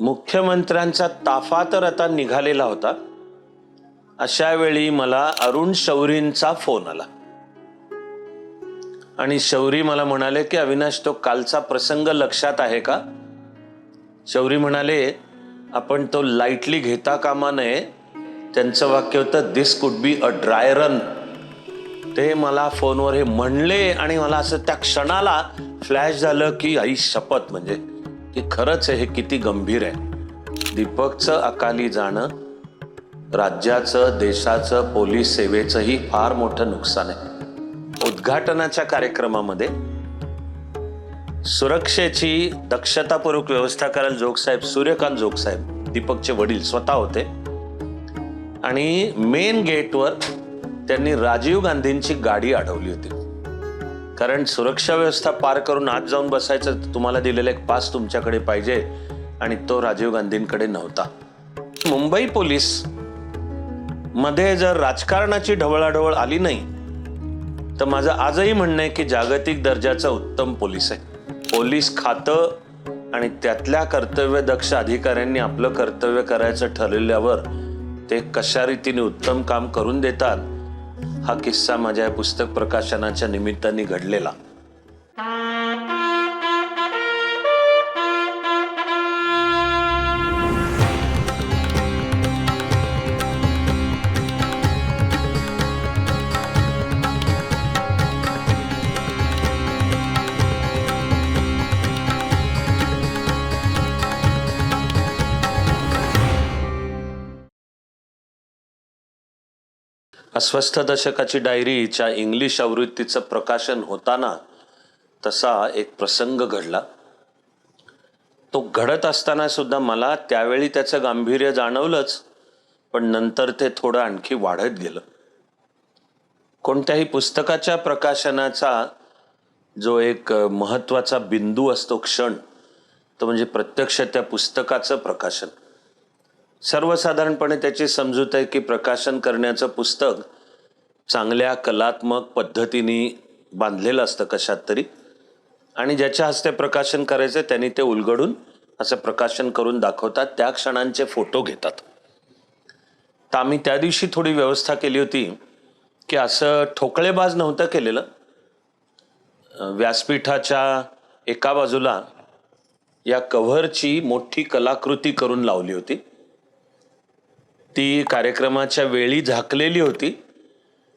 मुख्यमंत्र्यांचा ताफा तर आता निघालेला होता. अशा वेळी मला अरुण शौरींचा फोन आला. आणि शौरी मला म्हणाले की अविनाश तो कालचा प्रसंग लक्षात आहे का? शौरी म्हणाले आपण तो लाईटली घेता कामा नये. त्यांचं वाक्य होतं दिस could be a dry run ते मला फोनवर हे म्हणले आणि मला असं त्या क्षणाला फ्लॅश झालं की आई शपथ म्हणजे की खरंच आहे हे किती गंभीर आहे. दीपकचं अकाली जाणं राज्याचं देशाचं पोलीस सेवेचंही फार मोठं नुकसान आहे. उद्घाटनाच्या कार्यक्रमामध्ये सुरक्षेची दक्षतापूर्वक व्यवस्था करायला जोगसाहेब सूर्यकांत जोगसाहेब दीपकचे वडील स्वतः होते. आणि मेन गेटवर त्यांनी राजीव गांधींची गाडी अडवली होती. कारण सुरक्षा व्यवस्था पार करून आत जाऊन बसायचं तुम्हाला दिलेला एक पास तुमच्याकडे पाहिजे आणि तो राजीव गांधींकडे नव्हता. मुंबई पोलीसमध्ये जर राजकारणाची ढवळाढवळ आली नाही तर माझं आजही म्हणणं आहे की जागतिक दर्जाचा उत्तम पोलीस आहे. पोलीस खातं आणि त्यातल्या कर्तव्यदक्ष अधिकाऱ्यांनी आपलं कर्तव्य करायचं ठरवल्यावर ते कशा रीतीने उत्तम काम करून देतात हा किस्सा माझ्या पुस्तक प्रकाशनाच्या निमित्ताने घडलेला. अस्वस्थ दशकाची डायरीच्या इंग्लिश आवृत्तीचं प्रकाशन होताना तसा एक प्रसंग घडला. तो घडत असताना सुद्धा मला त्यावेळी त्याचं गांभीर्य जाणवलंच पण नंतर ते थोडं आणखी वाढत गेलं. कोणत्याही पुस्तकाच्या प्रकाशनाचा जो एक महत्त्वाचा महत्त्वाचा बिंदू असतो क्षण तो म्हणजे प्रत्यक्ष त्या पुस्तकाचं प्रकाशन. सर्वसाधारणपणे त्याची समजूत आहे की प्रकाशन करण्याचं पुस्तक चांगल्या कलात्मक पद्धतीने बांधलेलं असतं कशात तरी. आणि ज्याच्या हस्ते प्रकाशन करायचं त्यांनी ते उलगडून असं प्रकाशन करून दाखवतात. त्या क्षणांचे फोटो घेतात. तर आम्ही त्या दिवशी थोडी व्यवस्था केली होती की असं ठोकळेबाज नव्हतं केलेलं. व्यासपीठाच्या एका बाजूला या कव्हरची मोठी कलाकृती करून लावली होती. ती कार्यक्रमाच्या वेळी झाकलेली होती.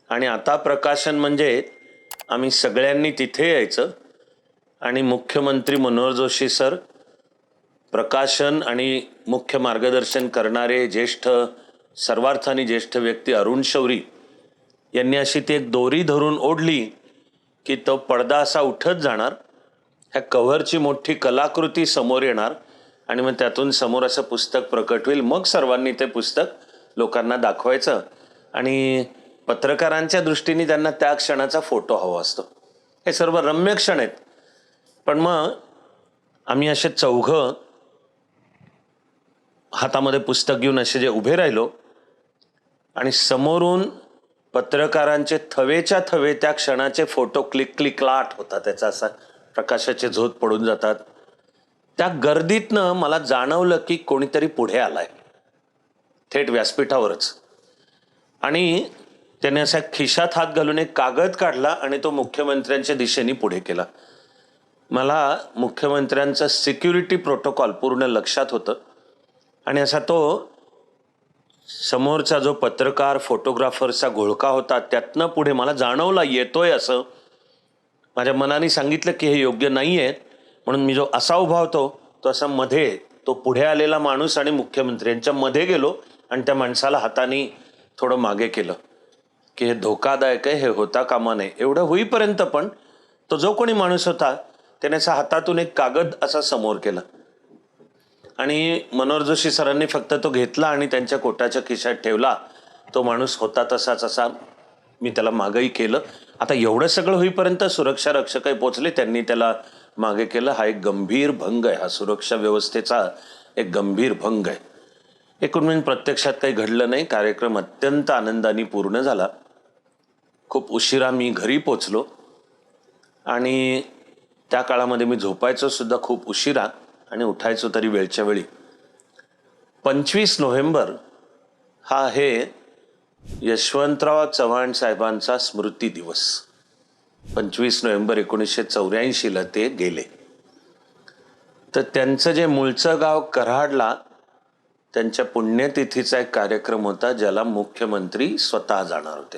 आणि आता प्रकाशन म्हणजे आम्ही सगळ्यांनी तिथे यायचं. आणि मुख्यमंत्री मनोहर जोशी सर प्रकाशन आणि मुख्य मार्गदर्शन करणारे ज्येष्ठ सर्वार्थाने ज्येष्ठ व्यक्ती अरुण शौरी यांनी अशी ती एक दोरी धरून ओढली की तो पडदा असा उठत जाणार. ह्या कव्हरची मोठी कलाकृती समोर येणार. आणि मग त्यातून समोर असं पुस्तक प्रकट होईल. मग सर्वांनी ते पुस्तक लोकांना दाखवायचं. आणि पत्रकारांच्या दृष्टीने त्यांना त्या क्षणाचा फोटो हवा असतो. हे सर्व रम्य क्षण आहेत. पण मग आम्ही असे चौघं हातामध्ये पुस्तक घेऊन असे जे उभे राहिलो आणि समोरून पत्रकारांचे थवेच्या थवे त्या क्षणाचे फोटो क्लिक क्लिकला लाट होता त्याचा असा प्रकाशाचे झोत पडून जातात. त्या गर्दीतनं मला जाणवलं की कोणीतरी पुढे आलाय. थेट व्यासपीठावरच. आणि त्याने असा खिशात हात घालून एक कागद काढला आणि तो मुख्यमंत्र्यांच्या दिशेने पुढे केला. मला मुख्यमंत्र्यांचं सिक्युरिटी प्रोटोकॉल पूर्ण लक्षात होतं. आणि असा तो समोरचा जो पत्रकार फोटोग्राफरचा घोळका होता त्यातनं पुढे मला जाणवला येतोय असं माझ्या मनाने सांगितलं की हे योग्य नाही आहे म्हणून मी जो असा उभा होतो तो असा मध्ये तो पुढे आलेला माणूस आणि मुख्यमंत्री यांच्या मध्ये गेलो आणि त्या माणसाला हाताने थोडं मागे केलं. की हे धोकादायक आहे हे होता कामा नये. एवढं होईपर्यंत पण तो जो कोणी माणूस होता त्याने असा हातातून एक कागद असा समोर केला. आणि मनोहर जोशी सरांनी फक्त तो घेतला आणि त्यांच्या कोटाच्या खिशात ठेवला. तो माणूस होता तसाच असा मी त्याला मागही केलं. आता एवढं सगळं होईपर्यंत सुरक्षा रक्षकही पोचले त्यांनी त्याला मागे केलं हा एक गंभीर भंग आहे. हा सुरक्षा व्यवस्थेचा एक गंभीर भंग आहे. एकूण म्हणजे प्रत्यक्षात काही घडलं नाही. कार्यक्रम अत्यंत आनंदाने पूर्ण झाला. खूप उशिरा मी घरी पोचलो. आणि त्या काळामध्ये मी झोपायचो सुद्धा खूप उशिरा आणि उठायचो तरी वेळच्या वेळी. पंचवीस नोव्हेंबर हा आहे यशवंतराव चव्हाण साहेबांचा स्मृती दिवस. पंचवीस नोव्हेंबर एकोणीसशे चौऱ्याऐंशीला ते गेले. तर त्यांचं जे मूळचं गाव कराडला त्यांच्या पुण्यतिथीचा एक कार्यक्रम होता ज्याला मुख्यमंत्री स्वतः जाणार होते.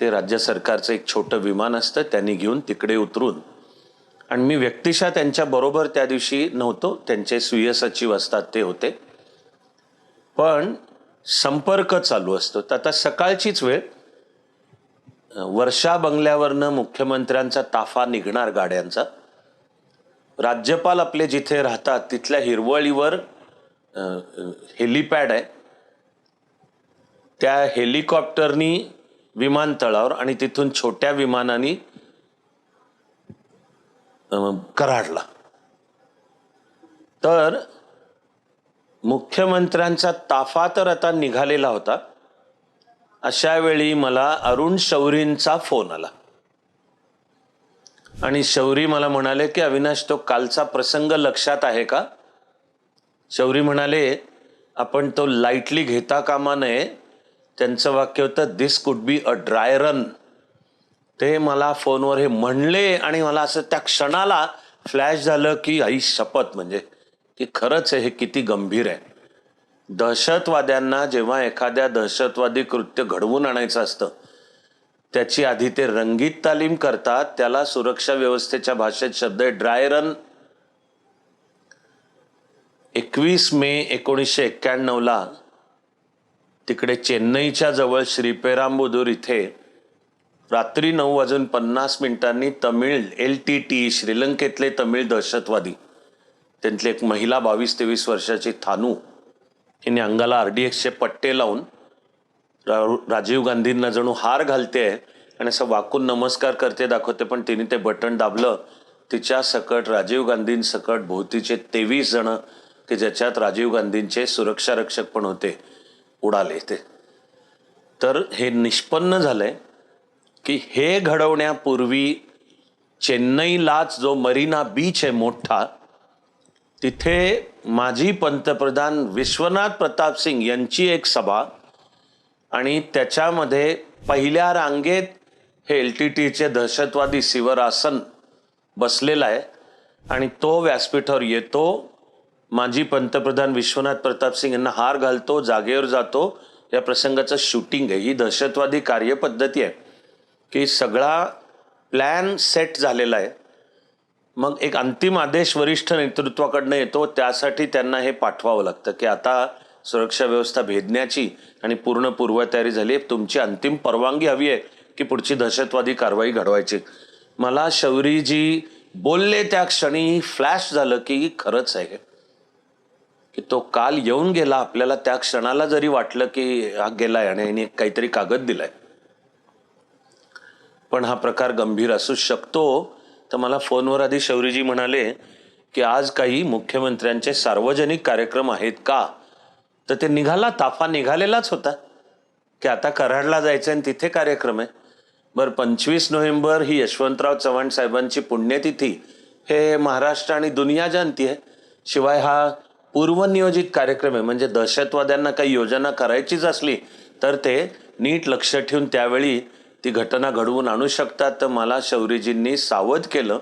ते राज्य सरकारचं एक छोटं विमान असतं त्यांनी घेऊन तिकडे उतरून. आणि मी व्यक्तिशः त्यांच्या बरोबर त्या दिवशी नव्हतो त्यांचे स्वीय सचिव असतात ते होते. पण संपर्क चालू असतो. तर आता सकाळचीच वेळ. वर्षा बंगल्यावरनं मुख्यमंत्र्यांचा ताफा निघणार गाड्यांचा. राज्यपाल आपले जिथे राहतात तिथल्या हिरवळीवर हेलिपॅड आहे. त्या हेलिकॉप्टरनी विमानतळावर आणि तिथून छोट्या विमानाने कराडला. तर मुख्यमंत्र्यांचा ताफा तर आता निघालेला होता. अशा वेळी मला अरुण शौरींचा फोन आला. आणि शौरी मला म्हणाले की अविनाश तो कालचा प्रसंग लक्षात आहे का? शौरी म्हणाले आपण तो लाईटली घेता कामा नये. त्यांचं वाक्य होतं दिस could be a dry run ते मला फोनवर हे म्हणले आणि मला असं त्या क्षणाला फ्लॅश झालं की आई शपथ म्हणजे की खरंच हे किती गंभीर आहे. दहशतवाद्यांना जेव्हा एखाद्या दहशतवादी कृत्य घडवून आणायचं असतं त्याची आधी ते रंगीत तालीम करतात त्याला सुरक्षा व्यवस्थेच्या भाषेत शब्द आहे ड्राय रन. एकवीस मे एकोणीसशे एक्क्याण्णवला तिकडे चेन्नईच्या जवळ श्रीपेरांबुदूर इथे रात्री नऊ वाजून पन्नास मिनिटांनी तमिळ एल टी टी श्रीलंकेतले तमिळ दहशतवादी त्यांतली एक महिला बावीस तेवीस वर्षाची थानू हिने अंगाला आर डी एक्सचे पट्टे लावून रा- राजीव गांधींना जणू हार घालते आणि असं वाकून नमस्कार करते दाखवते पण तिने ते बटन दाबलं. तिच्या सकट राजीव गांधींसकट भोवतीचे तेवीस जण की ज्याच्यात राजीव गांधींचे सुरक्षा रक्षक पण होते उडाले ते. तर हे निष्पन्न झालंय की हे घडवण्यापूर्वी चेन्नईलाच जो मरीना बीच आहे मोठा तिथे माजी पंतप्रधान विश्वनाथ प्रताप सिंग यांची एक सभा आणि त्याच्यामध्ये पहिल्या रांगेत हे एल टी टीचे दहशतवादी शिवरासन बसलेला आहे. आणि तो व्यासपीठावर येतो माजी पंतप्रधान विश्वनाथ प्रताप सिंग यांना हार घालतो जागेवर जातो. या प्रसंगाचं शूटिंग आहे. ही दहशतवादी कार्यपद्धती आहे. की सगळा प्लॅन सेट झालेला आहे. मग एक अंतिम आदेश वरिष्ठ नेतृत्वाकडनं येतो त्यासाठी त्यांना हे पाठवावं लागतं की आता सुरक्षा व्यवस्था भेदण्याची आणि पूर्ण पूर्वतयारी झाली आहे तुमची अंतिम परवानगी हवी आहे की पुढची दहशतवादी कारवाई घडवायची. मला शौरीजी बोलले त्या क्षणी फ्लॅश झालं की खरंच आहे. की तो काल येऊन गेला आपल्याला त्या क्षणाला जरी वाटलं की हा गेलाय आणि याने काहीतरी कागद दिलाय. पण हा प्रकार गंभीर असू शकतो तर मला फोनवर आधी शौरीजी म्हणाले की आज काही मुख्यमंत्र्यांचे सार्वजनिक कार्यक्रम आहेत का? तर ते निघाला ताफा निघालेलाच होता. की आता कराडला जायचं आणि तिथे कार्यक्रम आहे. बरं पंचवीस नोव्हेंबर ही यशवंतराव चव्हाण साहेबांची पुण्यतिथी. हे महाराष्ट्र आणि दुनिया जाणती आहे. शिवाय हा पूर्वनियोजित कार्यक्रम आहे. म्हणजे दहशतवाद्यांना काही योजना करायचीच असली तर ते नीट लक्ष ठेवून त्यावेळी ती घटना घडवून आणू शकतात. तर मला शौरीजींनी सावध केलं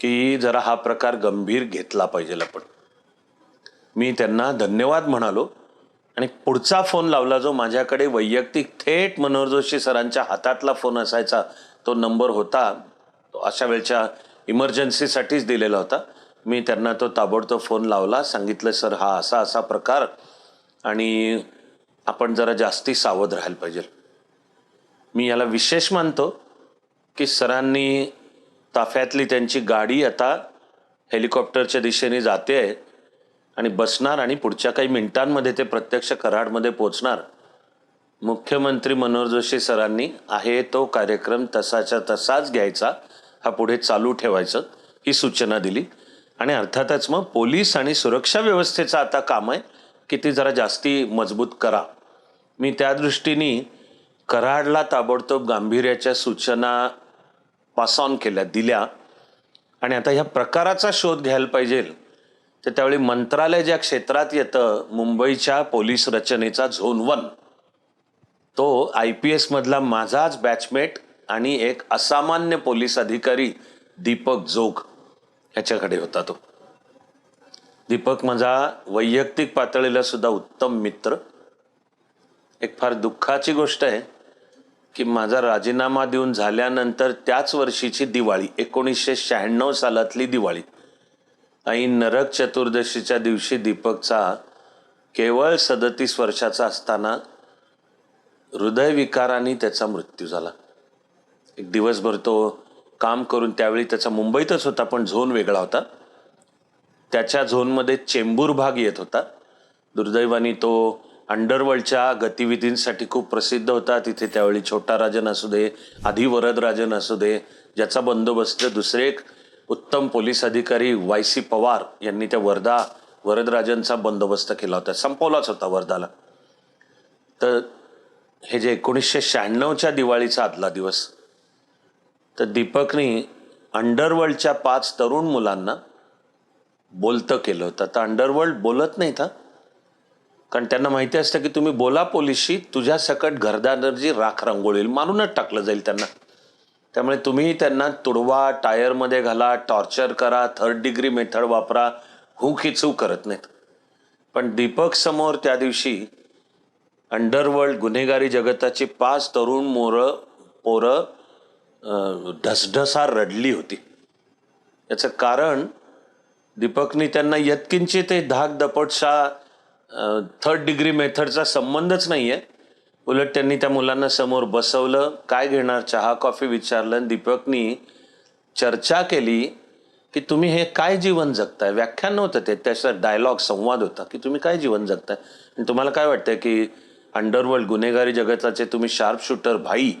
की जरा हा प्रकार गंभीर घेतला पाहिजे आपण. मी त्यांना धन्यवाद म्हणालो आणि पुढचा फोन लावला जो माझ्याकडे वैयक्तिक थेट मनोहर जोशी सरांच्या हातातला फोन असायचा. तो नंबर होता. तो अशा वेळच्या इमर्जन्सीसाठीच दिलेला होता. मी त्यांना तो ताबडतोब फोन लावला. सांगितलं सर हा असा असा प्रकार आणि आपण जरा जास्ती सावध राहायला पाहिजे. मी याला विशेष मानतो की सरांनी ताफ्यातली त्यांची गाडी आता हेलिकॉप्टरच्या दिशेने जाते आहे आणि बसणार आणि पुढच्या काही मिनिटांमध्ये ते प्रत्यक्ष कराडमध्ये पोचणार मुख्यमंत्री मनोहर जोशी सरांनी आहे तो कार्यक्रम तसाच्या तसाच घ्यायचा हा पुढे चालू ठेवायचं ही सूचना दिली. आणि अर्थातच मग पोलीस आणि सुरक्षा व्यवस्थेचं आता काम आहे की ती जरा जास्ती मजबूत करा. मी त्या दृष्टीने कराडला ताबडतोब गांभीर्याच्या सूचना पास ऑन केल्या दिल्या. आणि आता ह्या प्रकाराचा शोध घ्यायला पाहिजे. तर त्यावेळी मंत्रालय ज्या क्षेत्रात येतं मुंबईच्या पोलीस रचनेचा झोन वन. तो आय पी एसमधला माझाच बॅचमेट आणि एक असामान्य पोलीस अधिकारी दीपक जोग ह्याच्याकडे होता तो. दीपक माझा वैयक्तिक पातळीला सुद्धा उत्तम मित्र. एक फार दुःखाची गोष्ट आहे. की माझा राजीनामा देऊन झाल्यानंतर त्याच वर्षीची दिवाळी एकोणीसशे शहाण्णव सालातली दिवाळी. ऐन नरक चतुर्दशीच्या दिवशी दीपकचा केवळ सदतीस वर्षाचा असताना हृदयविकाराने त्याचा मृत्यू झाला. एक दिवसभर तो काम करून त्यावेळी त्याचा मुंबईतच होता पण झोन वेगळा होता. त्याच्या झोनमध्ये चेंबूर भाग येत होता. दुर्दैवाने तो अंडरवर्ल्डच्या गतिविधींसाठी खूप प्रसिद्ध होता तिथे त्यावेळी छोटा राजन असू दे आधी वरद राजन असू दे ज्याचा बंदोबस्त दुसरे एक उत्तम पोलीस अधिकारी वाय सी पवार यांनी त्या वर्धा वरदराजनचा बंदोबस्त केला होता. संपवलाच होता वर्धाला तर हे जे एकोणीसशे शहाण्णवच्या दिवाळीचा आदला दिवस तर दीपकनी अंडरवर्ल्डच्या पाच तरुण मुलांना बोलतं केलं होतं. तर अंडरवर्ल्ड बोलत नाहीत था कारण त्यांना माहिती असतं की तुम्ही बोला पोलिसशी तुझ्या सकट घरदारची राख रांगोळी मारूनच टाकलं जाईल त्यांना. त्यामुळे तुम्ही त्यांना तुडवा टायरमध्ये घाला टॉर्चर करा थर्ड डिग्री मेथड वापरा हू खिचू करत नाहीत. पण दीपक समोर त्या दिवशी अंडरवर्ल्ड गुन्हेगारी जगताची पाच तरुण मोरं पोरं ढसढसा रडली होती. याचं कारण दीपकनी त्यांना यत्किंचित ते धाक दपटशा थर्ड डिग्री मेथडचा संबंधच नाही आहे उलट त्यांनी त्या मुलांना समोर बसवलं काय घेणार? चहा कॉफी विचारलं. आणि दीपकनी चर्चा केली की तुम्ही हे काय जीवन जगताय? व्याख्यान नव्हतं ते. त्याचा डायलॉग संवाद होता की तुम्ही काय जीवन जगताय? आणि तुम्हाला काय वाटतंय की अंडरवर्ल्ड गुन्हेगारी जगताचे तुम्ही शार्प शूटर भाई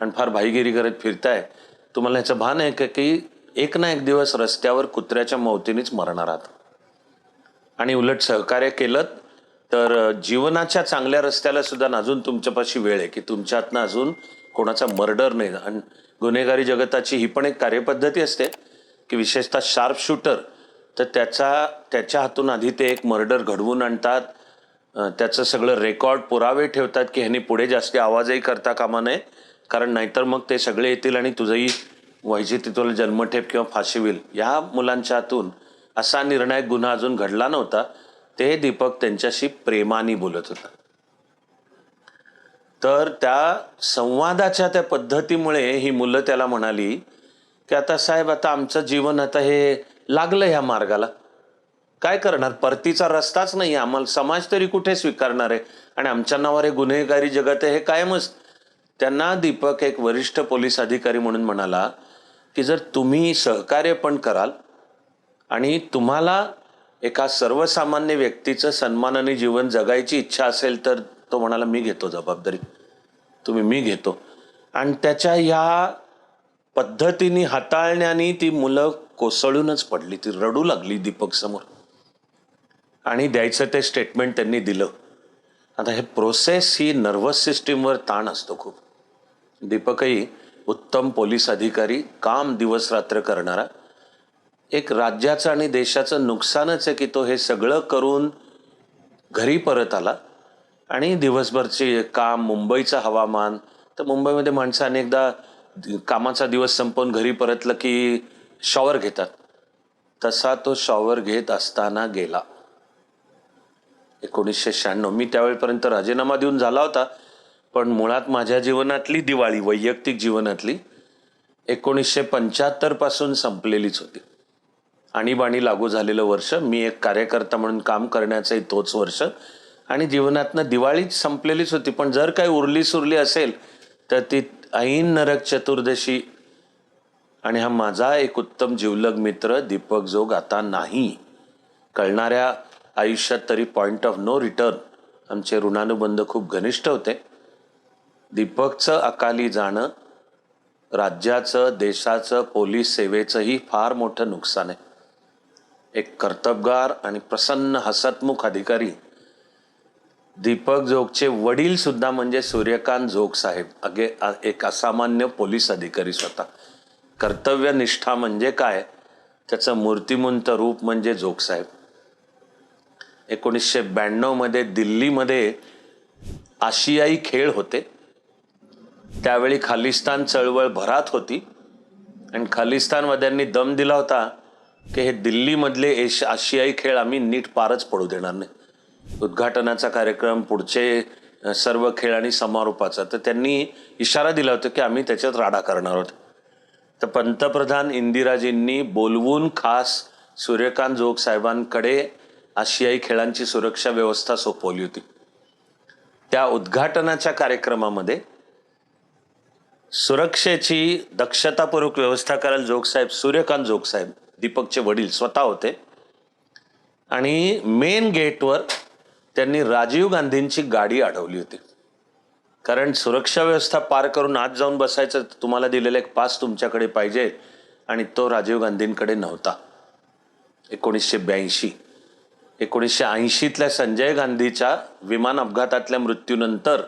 आणि फार भाईगिरी करत फिरताय? तुम्हाला ह्याचं भान आहे का की एक ना एक दिवस रस्त्यावर कुत्र्याच्या मौतीनेच मरणार आहात? आणि उलट सहकार्य केलं. तर जीवनाच्या चांगल्या रस्त्याला सुद्धा ना अजून तुमच्यापाशी वेळ आहे की तुमच्यातनं अजून कोणाचा मर्डर नाही. आणि गुन्हेगारी जगताची ही पण एक कार्यपद्धती असते की विशेषतः शार्प शूटर. तर त्याचा त्याच्या हातून आधी ते एक मर्डर घडवून आणतात. त्याचं सगळं रेकॉर्ड पुरावे ठेवतात की ह्यांनी पुढे जास्ती आवाजही करता कामा नये. कारण नाहीतर मग ते सगळे येतील आणि तुझंही व्हायची तिथून तुला जन्मठेप किंवा फाशी होईल. या मुलांच्या हातून असा निर्णायक गुन्हा अजून घडला नव्हता. ते दीपक त्यांच्याशी प्रेमाने बोलत होता. तर त्या संवादाच्या त्या पद्धतीमुळे ही मुलं त्याला म्हणाली की आता साहेब आता आमचं जीवन आता हे लागलं ह्या मार्गाला. काय करणार? परतीचा रस्ताच नाही आम्हाला समाज तरी कुठे स्वीकारणार आहे? आणि आमच्या नावावर हे गुन्हेगारी जगत आहे हे कायमच. त्यांना दीपक एक वरिष्ठ पोलीस अधिकारी म्हणून म्हणाला की जर तुम्ही सहकार्य पण कराल आणि तुम्हाला एका सर्वसामान्य व्यक्तीचं सन्मानाने जीवन जगायची इच्छा असेल तर तो म्हणाला मी घेतो जबाबदारी. तुम्ही मी घेतो. आणि त्याच्या या पद्धतीने हाताळण्याने ती मुलं कोसळूनच पडली. ती रडू लागली दीपक समोर आणि द्यायचं ते स्टेटमेंट त्यांनी दिलं. आता हे प्रोसेस ही नर्वस सिस्टीमवर ताण असतो खूप. दीपकही उत्तम पोलीस अधिकारी काम दिवस रात्र करणारा. एक राज्याचं आणि देशाचं नुकसानच आहे की तो हे सगळं करून घरी परत आला. आणि दिवसभरचे काम मुंबईचं हवामान तर मुंबईमध्ये माणसं अनेकदा कामाचा दिवस संपवून घरी परतलं की शॉवर घेतात. तसा तो शॉवर घेत असताना गेला. एकोणीसशे शहाण्णव. मी त्यावेळेपर्यंत राजीनामा देऊन झाला होता पण मुळात माझ्या जीवनातली दिवाळी वैयक्तिक जीवनातली एकोणीसशे पंच्याहत्तरपासून संपलेलीच होती. आणीबाणी लागू झालेलं वर्ष मी एक कार्यकर्ता म्हणून काम करण्याचंही तोच वर्ष. आणि जीवनातनं दिवाळीच संपलेलीच होती पण जर काही उरली सुरली असेल तर ती ऐन नरक चतुर्दशी आणि हा माझा एक उत्तम जीवलग मित्र दीपक जोग आता नाही. कळणाऱ्या आयुष्यात तरी पॉईंट ऑफ नो रिटर्न आमचे ऋणानुबंध खूप घनिष्ठ होते. दीपकचं अकाली जाणं राज्याचं देशाचं पोलीस सेवेचंही फार मोठं नुकसान आहे. एक कर्तबगार आणि प्रसन्न हसतमुख अधिकारी. दीपक जोगचे वडील सुद्धा म्हणजे सूर्यकांत जोग साहेब. अगे एक असामान्य पोलीस अधिकारी स्वतः. कर्तव्यनिष्ठा म्हणजे काय? त्याचं मूर्तिमंत रूप म्हणजे जोग साहेब. एकोणीसशे ब्याण्णवमध्ये दिल्लीमध्ये आशियाई खेळ होते. त्यावेळी खालिस्तान चळवळ भरात होती. आणि खालिस्तानवाद्यांनी दम दिला होता. की हे दिल्लीमधले एश आशियाई खेळ आम्ही नीट पारच पडू देणार नाही. उद्घाटनाचा कार्यक्रम पुढचे सर्व खेळ आणि समारोपाचा तर त्यांनी इशारा दिला होता की आम्ही त्याच्यात राडा करणार आहोत. तर पंतप्रधान इंदिराजींनी बोलवून खास सूर्यकांत जोग साहेबांकडे आशियाई खेळांची सुरक्षा व्यवस्था सोपवली होती. त्या उद्घाटनाच्या कार्यक्रमामध्ये सुरक्षेची दक्षतापूर्वक व्यवस्था करायला जोगसाहेब सूर्यकांत जोगसाहेब दीपकचे वडील स्वतः होते. आणि मेन गेटवर त्यांनी राजीव गांधींची गाडी अडवली होती. कारण सुरक्षा व्यवस्था पार करून आत जाऊन बसायचं तुम्हाला दिलेला एक पास तुमच्याकडे पाहिजे आणि तो राजीव गांधींकडे नव्हता. एकोणीसशे ब्याऐंशी. एकोणीसशे ऐंशीतल्या संजय गांधीच्या विमान अपघातातल्या मृत्यूनंतर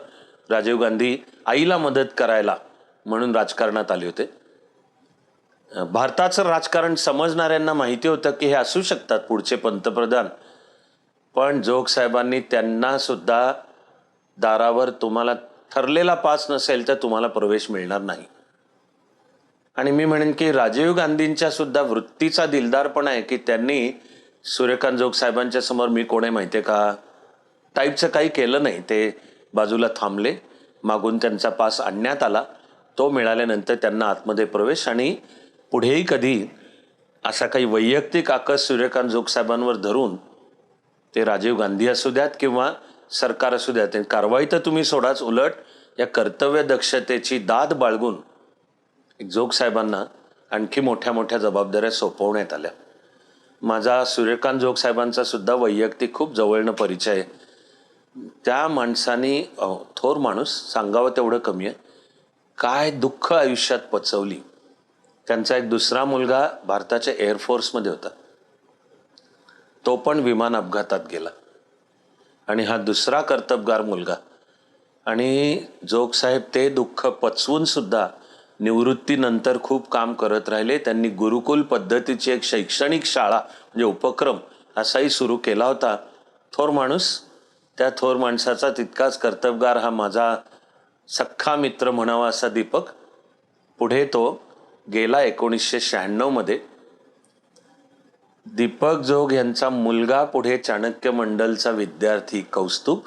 राजीव गांधी आईला मदत करायला म्हणून राजकारणात आले होते. भारताचं राजकारण समजणाऱ्यांना माहिती होतं की हे असू शकतात पुढचे पंतप्रधान. पण जोग साहेबांनी त्यांना सुद्धा दारावर तुम्हाला ठरलेला पास नसेल तर तुम्हाला प्रवेश मिळणार नाही. आणि मी म्हणेन की राजीव गांधींच्या सुद्धा वृत्तीचा दिलदारपणा आहे की त्यांनी सूर्यकांत जोग साहेबांच्या समोर मी कोण आहे माहितीये का? टाईपचं काही केलं नाही. ते बाजूला थांबले. मागून त्यांचा पास आणण्यात आला. तो मिळाल्यानंतर त्यांना आतमध्ये प्रवेश आणि पुढेही कधी असा काही वैयक्तिक आकस सूर्यकांत जोगसाहेबांवर धरून ते राजीव गांधी असू द्यात किंवा सरकार असू द्यात कारवाई तर तुम्ही सोडाच. उलट या कर्तव्य दक्षतेची दाद बाळगून जोगसाहेबांना आणखी मोठ्या मोठ्या जबाबदाऱ्या सोपवण्यात आल्या. माझा सूर्यकांत जोगसाहेबांचा सुद्धा वैयक्तिक खूप जवळनं परिचय आहे. त्या माणसाने थोर माणूस सांगावं तेवढं कमी आहे. काय दुःख आयुष्यात पचवली. त्यांचा एक दुसरा मुलगा भारताच्या एअरफोर्समध्ये होता. तो पण विमान अपघातात गेला. आणि हा दुसरा कर्तबगार मुलगा आणि जोगसाहेब ते दुःख पचवून सुद्धा निवृत्तीनंतर खूप काम करत राहिले. त्यांनी गुरुकुल पद्धतीची एक शैक्षणिक शाळा म्हणजे उपक्रम असाही सुरू केला होता. थोर माणूस त्या थोर माणसाचा तितकाच कर्तबगार हा माझा सख्खा मित्र म्हणावा असा दीपक. पुढे तो गेला एकोणीसशे शहाण्णवमध्ये दीपक जोग यांचा मुलगा पुढे चाणक्य मंडलचा विद्यार्थी कौस्तुभ.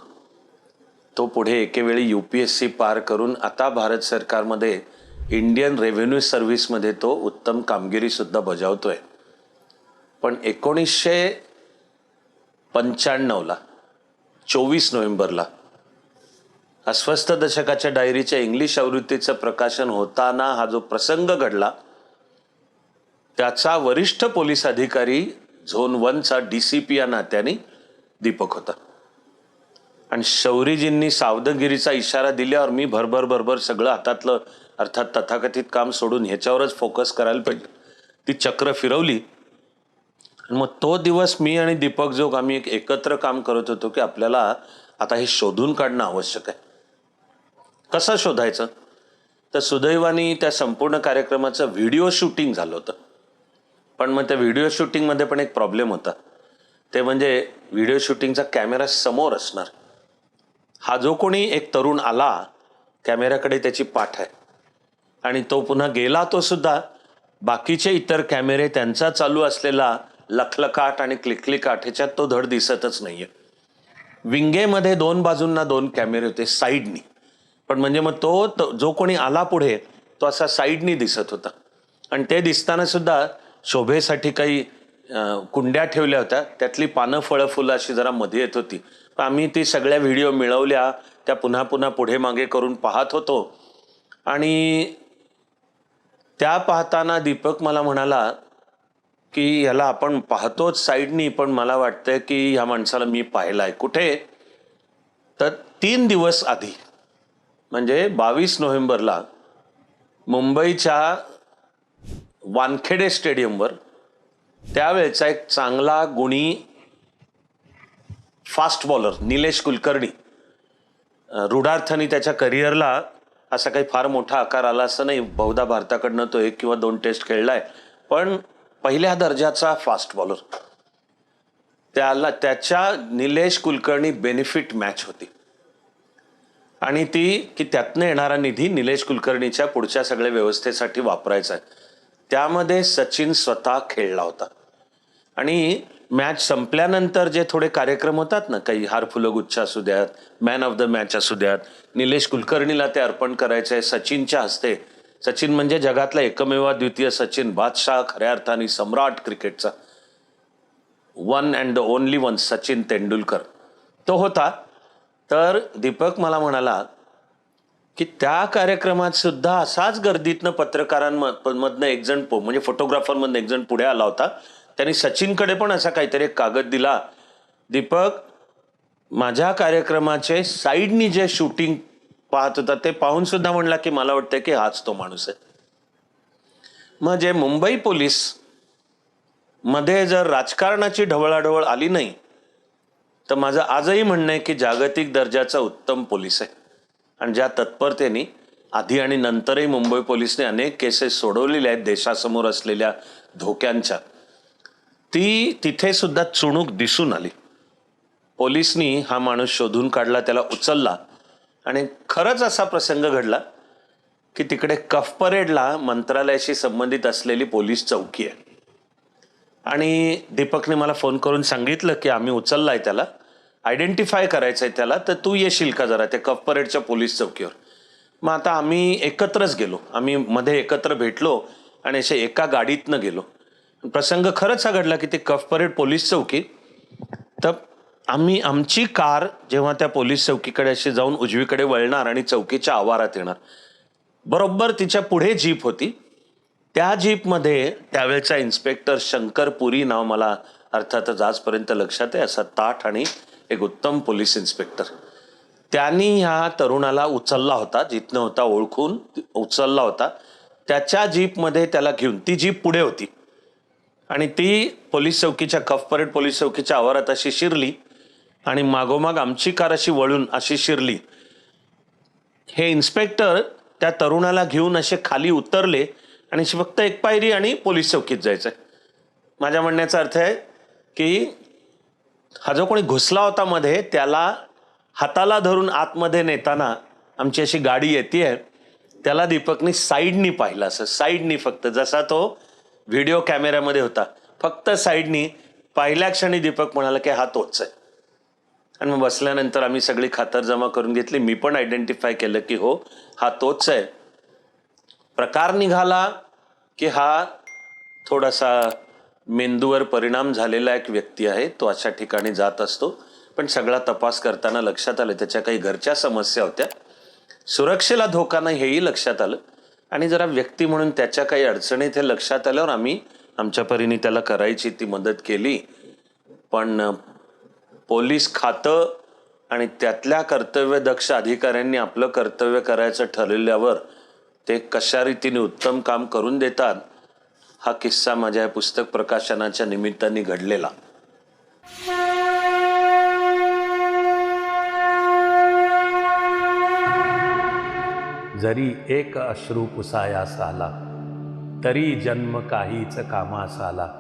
तो पुढे एकेवेळी यू पी एस सी पार करून आता भारत सरकारमध्ये इंडियन रेव्हेन्यू सर्व्हिसमध्ये तो उत्तम कामगिरीसुद्धा बजावतोय. पण एकोणीसशे पंच्याण्णवला चोवीस नोव्हेंबरला अस्वस्थ दशकाच्या डायरीच्या इंग्लिश आवृत्तीचं प्रकाशन होताना हा जो प्रसंग घडला त्याचा वरिष्ठ पोलीस अधिकारी झोन वनचा डी सी पी या नात्याने दीपक होता. आणि शौरीजींनी सावधगिरीचा इशारा दिल्यावर मी भरभर भरभर सगळं हातातलं अर्थात तथाकथित काम सोडून ह्याच्यावरच फोकस करायला पाहिजे ती चक्र फिरवली. आणि मग तो दिवस मी आणि दीपक जोग आम्ही एक एकत्र काम करत होतो की आपल्याला आता हे शोधून काढणं आवश्यक आहे. कसं शोधायचं? तर सुदैवाने त्या संपूर्ण कार्यक्रमाचं व्हिडिओ शूटिंग झालं होतं. पण मग त्या व्हिडिओ शूटिंगमध्ये पण एक प्रॉब्लेम होता. ते म्हणजे व्हिडिओ शूटिंगचा कॅमेरा समोर असणार. हा जो कोणी एक तरुण आला कॅमेऱ्याकडे त्याची पाठ आहे. आणि तो पुन्हा गेला तो सुद्धा बाकीचे इतर कॅमेरे त्यांचा चालू असलेला लखलकाट आणि क्लिकलिकाट ह्याच्यात तो धड दिसतच नाही आहे विंगेमध्ये दोन बाजूंना दोन कॅमेरे होते साईडनी. पण म्हणजे मग तो तो- जो कोणी आला पुढे तो असा साईडनी दिसत होता. आणि ते दिसताना सुद्धा शोभेसाठी काही कुंड्या ठेवल्या होत्या. त्यातली पानं फळं फुलं अशी जरा मध्ये येत होती. पण आम्ही ती सगळ्या व्हिडिओ मिळवल्या त्या पुन्हा पुन्हा पुढे मागे करून पाहत होतो. आणि त्या पाहताना दीपक मला म्हणाला की ह्याला आपण पाहतोच साईडनी पण मला वाटतंय की ह्या माणसाला मी पाहिलाय. कुठे? तर तीन दिवस आधी. म्हणजे बावीस नोव्हेंबरला मुंबईच्या वानखेडे स्टेडियमवर त्यावेळेचा एक चांगला गुणी फास्ट बॉलर निलेश कुलकर्णी रूढार्थाने त्याच्या करिअरला असा काही फार मोठा आकार आला असं नाही. बहुधा भारताकडनं तो एक किंवा दोन टेस्ट खेळलाय. पण पहिल्या दर्जाचा फास्ट बॉलर. त्याला त्याच्या निलेश कुलकर्णी बेनिफिट मॅच होती. आणि ती की त्यातनं येणारा निधी निलेश कुलकर्णीच्या पुढच्या सगळ्या व्यवस्थेसाठी वापरायचा आहे. त्यामध्ये सचिन स्वतः खेळला होता. आणि मॅच संपल्यानंतर जे थोडे कार्यक्रम होतात ना काही हार फुलगुच्छ असू द्यात मॅन ऑफ द मॅच असू द्यात निलेश कुलकर्णीला ते अर्पण करायचे आहे सचिनच्या हस्ते. सचिन म्हणजे जगातला एकमेव द्वितीय सचिन बादशाह खऱ्या अर्थाने सम्राट क्रिकेटचा. One and the only one Sachin Tendulkar. तो होता तर दीपक मला म्हणाला की त्या कार्यक्रमात सुद्धा असाच गर्दीतनं पत्रकारांमधनं एक जण पो- म्हणजे फोटोग्राफरमधनं एक जण पुढे आला होता. त्यांनी सचिनकडे पण असा काहीतरी एक कागद दिला. दीपक माझ्या कार्यक्रमाचे साईडनी जे शूटिंग पाहत होता ते पाहून सुद्धा म्हणला की मला वाटतं की हाच तो माणूस आहे. मग जे मुंबई पोलीसमध्ये जर राजकारणाची ढवळाढवळ आली नाही तर माझं आजही म्हणणं आहे की जागतिक दर्जाचा उत्तम पोलीस आहे. आणि ज्या तत्परतेने आधी आणि नंतरही मुंबई पोलिसने अनेक केसेस सोडवलेल्या आहेत देशासमोर असलेल्या धोक्यांच्या ती तिथे सुद्धा चुणूक दिसून आली. पोलिसनी हा माणूस शोधून काढला त्याला उचलला आणि खरंच असा प्रसंग घडला की तिकडे कफ परेडला मंत्रालयाशी संबंधित असलेली पोलीस चौकी आहे. आणि दीपकने मला फोन करून सांगितलं की आम्ही उचललाय त्याला. आयडेंटिफाय करायचं आहे त्याला तर तू येशील का जरा त्या कफ परेडच्या पोलीस चौकीवर? मग आता आम्ही एकत्रच गेलो. आम्ही मध्ये एकत्र भेटलो आणि असे एका गाडीतनं गेलो. प्रसंग खरंच हा घडला की ते कफ परेड पोलीस चौकी तर आम्ही आमची कार जेव्हा त्या पोलीस चौकीकडे अशी जाऊन उजवीकडे वळणार आणि चौकीच्या आवारात येणार. बरोबर तिच्या पुढे जीप होती. त्या जीपमध्ये त्यावेळचा इन्स्पेक्टर शंकर पुरी नाव मला अर्थातच आजपर्यंत लक्षात आहे असा ताठ आणि एक उत्तम पोलीस इन्स्पेक्टर. त्यांनी ह्या तरुणाला उचलला होता जिथनं होता ओळखून उचलला होता. त्याच्या जीपमध्ये त्याला घेऊन ती जीप पुढे होती. आणि ती पोलीस चौकीच्या कफ परेड पोलीस चौकीच्या आवारात अशी शिरली आणि मागोमाग आमची कार अशी वळून अशी शिरली. हे इन्स्पेक्टर त्या तरुणाला घेऊन असे खाली उतरले आणि फक्त एक पायरी आणि पोलीस चौकीत जायचंय माझ्या म्हणण्याचा अर्थ आहे की हा जो कोणी घुसला होता मध्ये त्याला हाताला धरून आतमध्ये नेताना आमची अशी गाडी येते त्याला दीपकनी साईडनी पाहिलं असं साईडनी फक्त. जसा तो व्हिडिओ कॅमेऱ्यामध्ये होता. फक्त साईडनी. पहिल्या क्षणी दीपक म्हणाला की हा तोच आहे. आणि मग बसल्यानंतर आम्ही सगळी खातरजमा करून घेतली. मी पण आयडेंटिफाय केलं की हो हा तोच आहे. प्रकार निघाला की हा थोडासा मेंदूवर परिणाम झालेला एक व्यक्ती आहे तो अशा ठिकाणी जात असतो. पण सगळा तपास करताना लक्षात आलं त्याच्या काही घरच्या समस्या होत्या. सुरक्षेला धोका नाही हेही लक्षात आलं. आणि जरा व्यक्ती म्हणून त्याच्या काही अडचणीत हे लक्षात आल्यावर आम्ही आमच्या परीने त्याला करायची ती मदत केली. पण पोलीस खातं आणि त्यातल्या कर्तव्यदक्ष अधिकाऱ्यांनी आपलं कर्तव्य करायचं ठरवल्यावर ते कशा रीतीने उत्तम काम करून देतात हा किस्सा माझ्या पुस्तक प्रकाशनाच्या निमित्ताने घडलेला. जरी एक अश्रू पुसायास आला तरी जन्म काहीच कामास आला